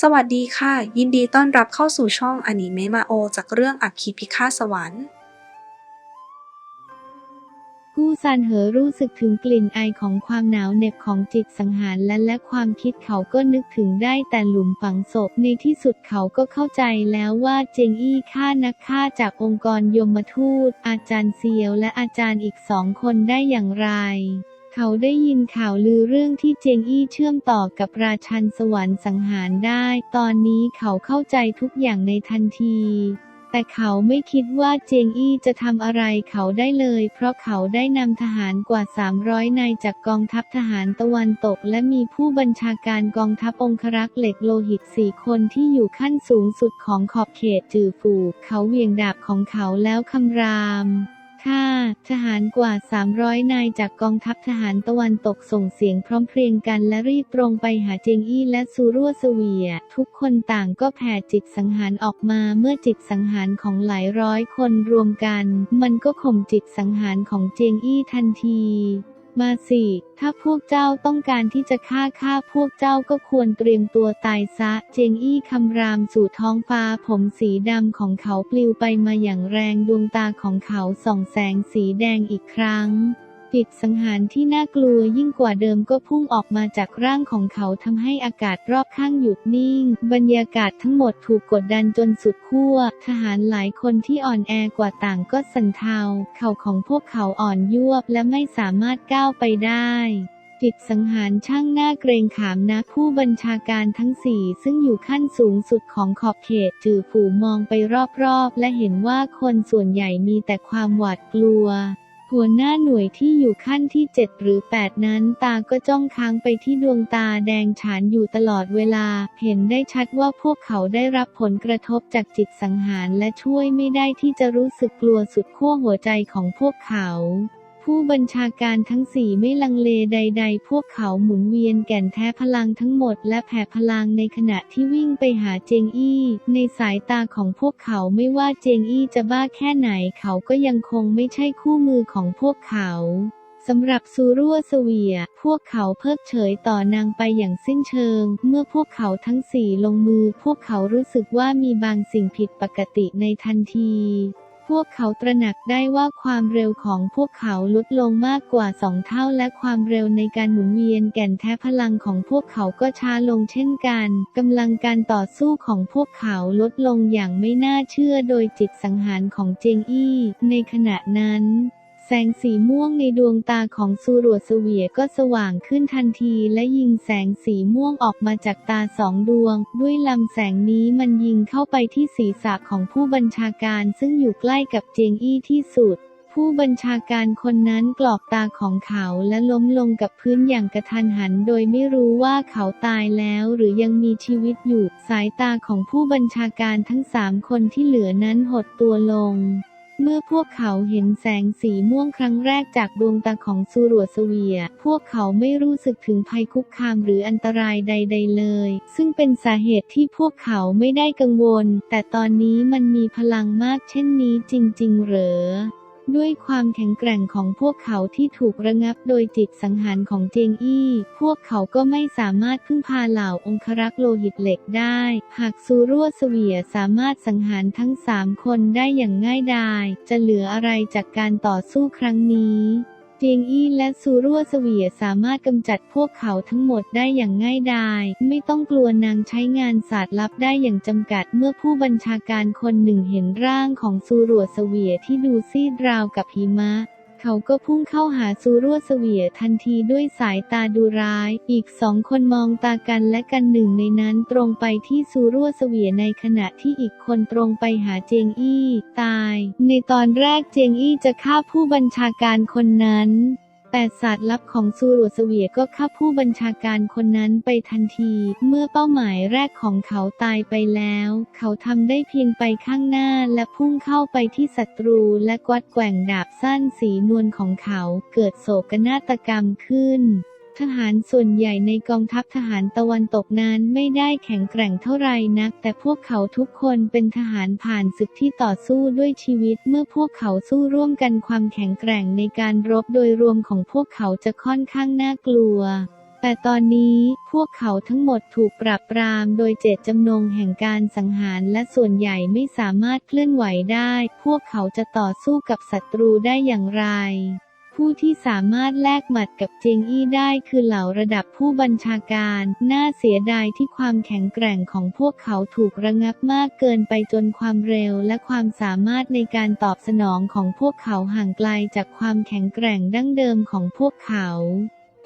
สวัสดีค่ะ ยินดีต้อนรับเข้าสู่ช่องอนิเมะมาโอ จากเรื่องอัคคีพิฆาตสวรรค์ กู้ซานเหอรู้สึกถึงกลิ่นไอของความหนาวเหน็บของจิตสังหารและและความคิดเขาก็นึกถึงได้แต่หลุมฝังศพในที่สุดเขาก็เข้าใจแล้วว่าเจงอี้ฆ่านักฆ่าจากองค์กรยมทูต อาจารย์เซียวและอาจารย์อีกสองคนได้อย่างไร เขาได้ยินข่าวลือเรื่องที่เจงอี้เชื่อมต่อกับราชันสวรรค์สังหารได้ ตอนนี้เขาเข้าใจทุกอย่างในทันที แต่เขาไม่คิดว่าเจงอี้จะทำอะไรเขาได้เลย เพราะเขาได้นำทหารกว่า 300 นายจากกองทัพทหารตะวันตก และมีผู้บัญชาการกองทัพองครักษ์เหล็กโลหิตสี่คนที่อยู่ขั้นสูงสุดของขอบเขตจือฝูเขาเหวี่ยงดาบของเขาแล้วคำราม ข้าทหารกว่า 300 นายจากกองทัพทหารตะวันตกส่งเสียงพร้อมเพรียงกันและรีบตรงไปหาเจงอี้และซูรั่วเสวีย ทุกคนต่างก็แผ่จิตสังหารออกมาเมื่อจิตสังหารของหลายร้อยคนรวมกัน มันก็ข่มจิตสังหารของเจงอี้ทันที มาสิ ถ้าพวกเจ้าต้องการที่จะฆ่าข้าพวกเจ้าก็ควรเตรียมตัวตายซะ เจงอี้คำรามสู่ท้องฟ้าผมสีดำของเขาปลิวไปมาอย่างแรงดวงตาของเขาส่องแสงสีแดงอีกครั้ง จิตสังหารที่น่ากลัวยิ่งกว่าเดิมก็พุ่งออกมาจากร่างของเขาทำให้อากาศรอบข้างหยุดนิ่ง บรรยากาศทั้งหมดถูกกดดันจนสุดขั้ว ทหารหลายคนที่อ่อนแอกว่าต่างก็สั่นเทา เข่าของพวกเขาอ่อนยวบและไม่สามารถก้าวไปได้จิตสังหารช่างหน้าเกรงขามนะผู้บัญชาการทั้งสี่ซึ่งอยู่ขั้นสูงสุดของขอบเขตจือฝูมองไปรอบๆ และเห็นว่าคนส่วนใหญ่มีแต่ความหวาดกลัว หัวหน้าหน่วยที่อยู่ขั้นที่7หรือ8นั้น ตาก็จ้องค้างไปที่ดวงตาแดงฉานอยู่ตลอดเวลา เห็นได้ชัดว่าพวกเขาได้รับผลกระทบจากจิตสังหารและช่วยไม่ได้ที่จะรู้สึกกลัวสุดขั้วหัวใจของพวกเขา ผู้บัญชาการทั้งสี่ไม่ลังเลใด ๆ พวกเขาหมุนเวียนแก่นแท้พลังทั้งหมดและแผ่พลังในขณะที่วิ่งไปหาเจงอี้ ในสายตาของพวกเขาไม่ว่าเจงอี้จะบ้าแค่ไหนเขาก็ยังคงไม่ใช่คู่มือของพวกเขาสำหรับซูรั่วเสวีย พวกเขาเพิกเฉยต่อนางไปอย่างสิ้นเชิง เมื่อพวกเขาทั้งสี่ลงมือ พวกเขารู้สึกว่ามีบางสิ่งผิดปกติในทันที พวกเขาตระหนักได้ว่าความเร็วของพวกเขาลดลงมากกว่าสองเท่าและความเร็วในการหมุนเวียนแก่นแท้พลังของพวกเขาก็ช้าลงเช่นกันกำลังการต่อสู้ของพวกเขาลดลงอย่างไม่น่าเชื่อโดยจิตสังหารของเจงอี้ ในขณะนั้น แสงสีม่วงในดวงตาของซูรัวเสวียก็สว่างขึ้นทันทีและยิงแสงสีม่วงออกมาจากตาสองดวง ด้วยลำแสงนี้มันยิงเข้าไปที่ศีรษะของผู้บัญชาการซึ่งอยู่ใกล้กับเจงอี้ที่สุด ผู้บัญชาการคนนั้นกรอกตาของเขาและล้มลงกับพื้นอย่างกระทันหัน โดยไม่รู้ว่าเขาตายแล้วหรือยังมีชีวิตอยู่ สายตาของผู้บัญชาการทั้งสามคนที่เหลือนั้นหดตัวลง เมื่อพวกเขาเห็นแสงสีม่วงครั้งแรกจากดวงตาของซูรัวเวีย พวกเขาไม่รู้สึกถึงภัยคุกคามหรืออันตรายใด ๆเลย ซึ่งเป็นสาเหตุที่พวกเขาไม่ได้กังวล แต่ตอนนี้มันมีพลังมากเช่นนี้จริง ๆ เหรอ ด้วยความแข็งแกร่งของพวกเขาที่ถูกระงับโดยจิตสังหารของเจงอี้ พวกเขาก็ไม่สามารถพึ่งพาเหล่าองครักษ์โลหิตเหล็กได้ หากซูรั่วเสวียสามารถสังหารทั้งสามคนได้อย่างง่ายดาย จะเหลืออะไรจากการต่อสู้ครั้งนี้ จียงอี้และซูรั่วเสวียสามารถกำจัดพวกเขาทั้งหมดได้อย่างง่ายดาย ไม่ต้องกลัวนางใช้งานศาสตร์ลับได้อย่างจำกัดเมื่อผู้บัญชาการคนหนึ่งเห็นร่างของซูรั่วเสวียที่ดูซีดราวกับหิมะ เขาก็พุ่งเข้าหาซูรั่วเสวียทันทีด้วยสายตาดูร้าย อีกสองคนมองตากันและกันหนึ่งในนั้นตรงไปที่ซูรั่วเสวียในขณะที่อีกคนตรงไปหาเจงอี้ ตาย ในตอนแรกเจงอี้จะฆ่าผู้บัญชาการคนนั้น แต่ศาสตร์ลับของซูรัวเสวียก็ฆ่าผู้บัญชาการคนนั้นไปทันที เมื่อเป้าหมายแรกของเขาตายไปแล้ว เขาทำได้เพียงไปข้างหน้าและพุ่งเข้าไปที่ศัตรูและกวัดแกว่งดาบสั้นสีนวลของเขา เกิดโศกนาฏกรรมขึ้น ทหารส่วนใหญ่ในกองทัพทหารตะวันตกนั้นไม่ได้แข็งแกร่งเท่าไรนัก แต่พวกเขาทุกคนเป็นทหารผ่านศึกที่ต่อสู้ด้วยชีวิต เมื่อพวกเขาสู้ร่วมกันความแข็งแกร่งในการรบโดยรวมของพวกเขาจะค่อนข้างน่ากลัวแต่ตอนนี้พวกเขาทั้งหมดถูกปราบปรามโดยเจตจำนงแห่งการสังหารและส่วนใหญ่ไม่สามารถเคลื่อนไหวได้ พวกเขาจะต่อสู้กับศัตรูได้อย่างไร ผู้ที่สามารถแลกหมัดกับเจงอี้ได้คือเหล่าระดับผู้บัญชาการ น่าเสียดายที่ความแข็งแกร่งของพวกเขาถูกระงับมากเกินไปจนความเร็วและความสามารถในการตอบสนองของพวกเขาห่างไกลจากความแข็งแกร่งดั้งเดิมของพวกเขา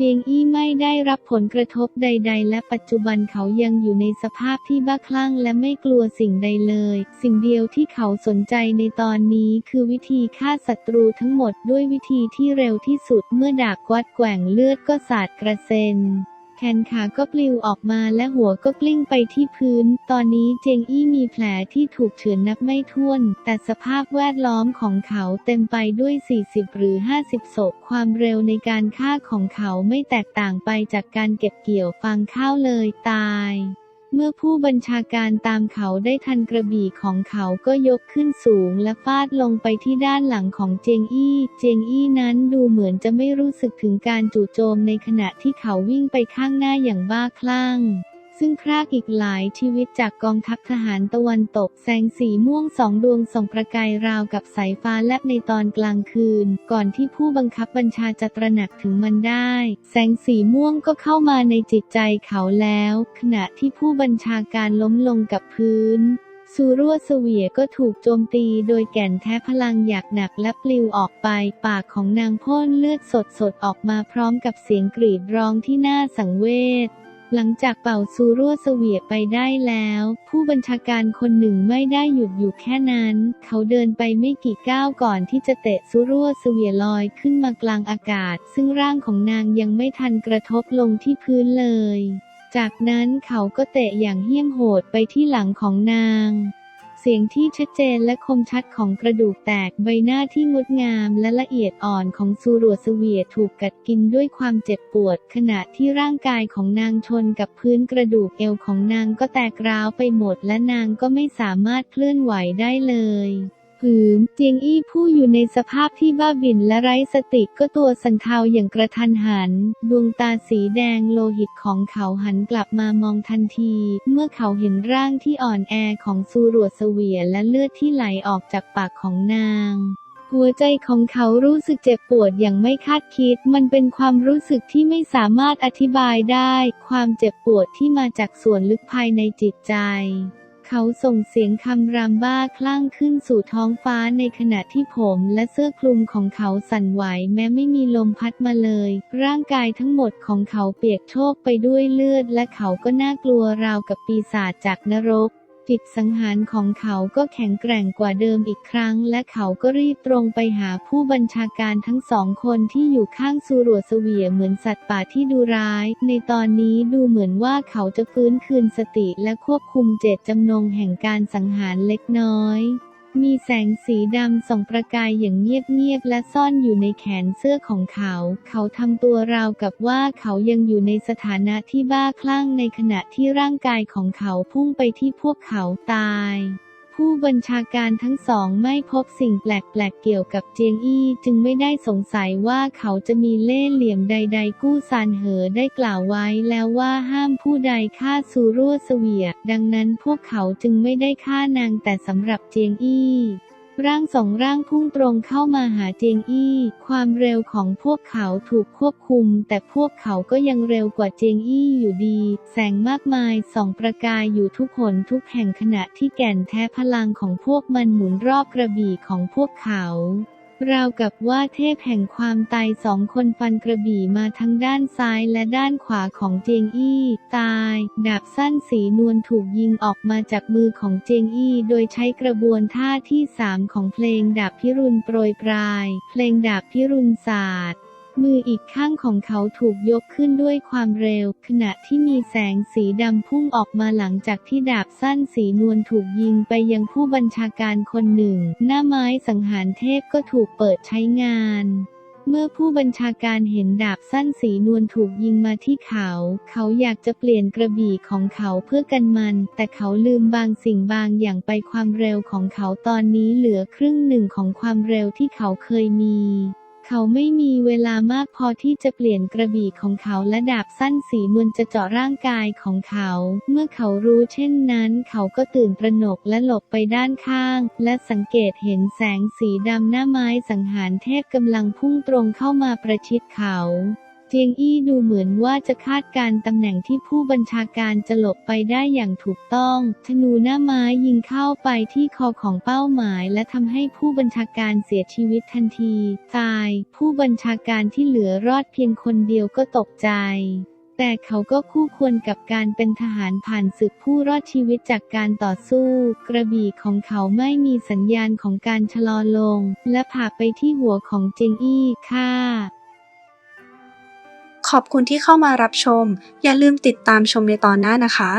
เตียงอี้ไม่ได้รับผลกระทบใด ๆ และปัจจุบันเขายังอยู่ในสภาพที่บ้าคลั่งและไม่กลัวสิ่งใดเลย สิ่งเดียวที่เขาสนใจในตอนนี้คือวิธีฆ่าศัตรูทั้งหมดด้วยวิธีที่เร็วที่สุดเมื่อดาบกวัดแกว่งเลือดก็สาดกระเซ็น แขนขาก็ปลิวออกมาและหัวก็กลิ้งไปที่พื้น ตอนนี้เจงอี้มีแผลที่ถูกเฉือนนับไม่ถ้วน แต่สภาพแวดล้อมของเขาเต็มไปด้วย 40 หรือ 50 ศพ ความเร็วในการฆ่าของเขาไม่แตกต่างไปจากการเก็บเกี่ยวฟางข้าวเลยตาย เมื่อผู้บัญชาการตามเขาได้ทันกระบี่ของเขาก็ยกขึ้นสูงและฟาดลงไปที่ด้านหลังของเจงอี้ เจงอี้นั้นดูเหมือนจะไม่รู้สึกถึงการจู่โจมในขณะที่เขาวิ่งไปข้างหน้าอย่างบ้าคลั่ง ซึ่งครากอีกหลายชีวิตจากกองทัพทหารตะวันตก แสงสีม่วงสองดวงส่องประกายราวกับสายฟ้าแลบในตอนกลางคืน ก่อนที่ผู้บังคับบัญชาจะตระหนักถึงมันได้ แสงสีม่วงก็เข้ามาในจิตใจเขาแล้ว ขณะที่ผู้บัญชาการล้มลงกับพื้นซูรั่วเสวียก็ถูกโจมตีโดยแก่นแท้พลังหยักหนักและปลิวออกไป ปากของนางพ่นเลือดสดๆออกมาพร้อมกับเสียงกรีดร้องที่น่าสังเวช หลังจากเป่าซูรั่วเสวียไปได้แล้ว ผู้บัญชาการคนหนึ่งไม่ได้หยุดอยู่แค่นั้น เขาเดินไปไม่กี่ก้าวก่อนที่จะเตะซูรั่วเสวียลอยขึ้นมากลางอากาศ ซึ่งร่างของนางยังไม่ทันกระทบลงที่พื้นเลย จากนั้นเขาก็เตะอย่างเหี้ยมโหดไปที่หลังของนาง สียงที่ชัดเจนและคมชัดของกระดูกแตกใบหน้าที่งดงามและละเอียดอ่อนของซูรัวเสวียถูกกัดกินด้วยความเจ็บปวด ขณะที่ร่างกายของนางชนกับพื้นกระดูกเอวของนางก็แตกร้าวไปหมดและนางก็ไม่สามารถเคลื่อนไหวได้เลย หืม เจียงอี้ผู้อยู่ในสภาพที่บ้าบิ่นและไร้สติก็ตัวสั่นเทาอย่างกระทันหัน ดวงตาสีแดงโลหิตของเขาหันกลับมามองทันที เมื่อเขาเห็นร่างที่อ่อนแอของซูรัวเสวียและเลือดที่ไหลออกจากปากของนางหัวใจของเขารู้สึกเจ็บปวดอย่างไม่คาดคิด มันเป็นความรู้สึกที่ไม่สามารถอธิบายได้ ความเจ็บปวดที่มาจากส่วนลึกภายในจิตใจ เขาส่งเสียงคำรามบ้าคลั่งขึ้นสู่ท้องฟ้าในขณะที่ผมและเสื้อคลุมของเขาสั่นไหวแม้ไม่มีลมพัดมาเลย ร่างกายทั้งหมดของเขาเปียกโชกไปด้วยเลือดและเขาก็น่ากลัวราวกับปีศาจจากนรก จิตสังหารของเขาก็แข็งแกร่งกว่าเดิมอีกครั้ง และเขาก็รีบตรงไปหาผู้บัญชาการทั้งสองคนที่อยู่ข้างซูรัวเสวียเหมือนสัตว์ป่าที่ดูร้าย ในตอนนี้ดูเหมือนว่าเขาจะฟื้นคืนสติและควบคุมเจตจำนงแห่งการสังหารเล็กน้อย มีแสงสีดำส่องประกายอย่างเงียบๆและซ่อนอยู่ในแขนเสื้อของเขา เขาทำตัวราวกับว่าเขายังอยู่ในสถานะที่บ้าคลั่งในขณะที่ร่างกายของเขาพุ่งไปที่พวกเขาตาย ผู้บัญชาการทั้งสองไม่พบสิ่งแปลกๆเกี่ยวกับเจียงอี้จึงไม่ได้สงสัยว่าเขาจะมีเล่ห์เหลี่ยมใด ๆ กู้ซานเหอได้กล่าวไว้แล้วว่าห้ามผู้ใดฆ่าซูรั่วเสวีย ดังนั้นพวกเขาจึงไม่ได้ฆ่านางแต่สำหรับเจียงอี้ ร่างสองร่างพุ่งตรงเข้ามาหาเจงอี้ ความเร็วของพวกเขาถูกควบคุม แต่พวกเขาก็ยังเร็วกว่าเจงอี้อยู่ดี แสงมากมายส่องประกายอยู่ทุกหนทุกแห่งขณะที่แก่นแท้พลังของพวกมันหมุนรอบกระบี่ของพวกเขา ราวกับว่าเทพแห่งความตายสองคนฟันกระบี่มาทั้งด้านซ้ายและด้านขวาของเจียงอี้ ตาย ดาบสั้นสีนวลถูกยิงออกมาจากมือของเจียงอี้ โดยใช้กระบวนท่าที่สามของเพลงดาบพิรุณโปรยปลาย เพลงดาบพิรุณศาสตร์ มืออีกข้างของเขาถูกยกขึ้นด้วยความเร็ว ขณะที่มีแสงสีดำพุ่งออกมาหลังจากที่ดาบสั้นสีนวลถูกยิงไปยังผู้บัญชาการคนหนึ่ง หน้าไม้สังหารเทพก็ถูกเปิดใช้งานเมื่อผู้บัญชาการเห็นดาบสั้นสีนวลถูกยิงมาที่เขา เขาอยากจะเปลี่ยนกระบี่ของเขาเพื่อกันมัน แต่เขาลืมบางสิ่งบางอย่างไปความเร็วของเขาตอนนี้เหลือครึ่งหนึ่งของความเร็วที่เขาเคยมี เขาไม่มีเวลามากพอที่จะเปลี่ยนกระบี่ของเขาและดาบสั้นสีนวลจะเจาะร่างกายของเขา เมื่อเขารู้เช่นนั้น เขาก็ตื่นประหนกและหลบไปด้านข้าง และสังเกตเห็นแสงสีดำหน้าไม้สังหารเทพกำลังพุ่งตรงเข้ามาประชิดเขา เจียงอี้ดูเหมือนว่าจะคาดการตำแหน่งที่ผู้บัญชาการจะหลบไปได้อย่างถูกต้อง ธนูหน้าไม้ยิงเข้าไปที่คอของเป้าหมาย และทำให้ผู้บัญชาการเสียชีวิตทันที ตาย ผู้บัญชาการที่เหลือรอดเพียงคนเดียวก็ตกใจแต่เขาก็คู่ควรกับการเป็นทหารผ่านศึกผู้รอดชีวิตจากการต่อสู้ กระบี่ของเขาไม่มีสัญญาณของการชะลอลง และผ่าไปที่หัวของเจงอี้ ค่ะ ขอบคุณที่เข้ามารับชม อย่าลืมติดตามชมในตอนหน้านะคะ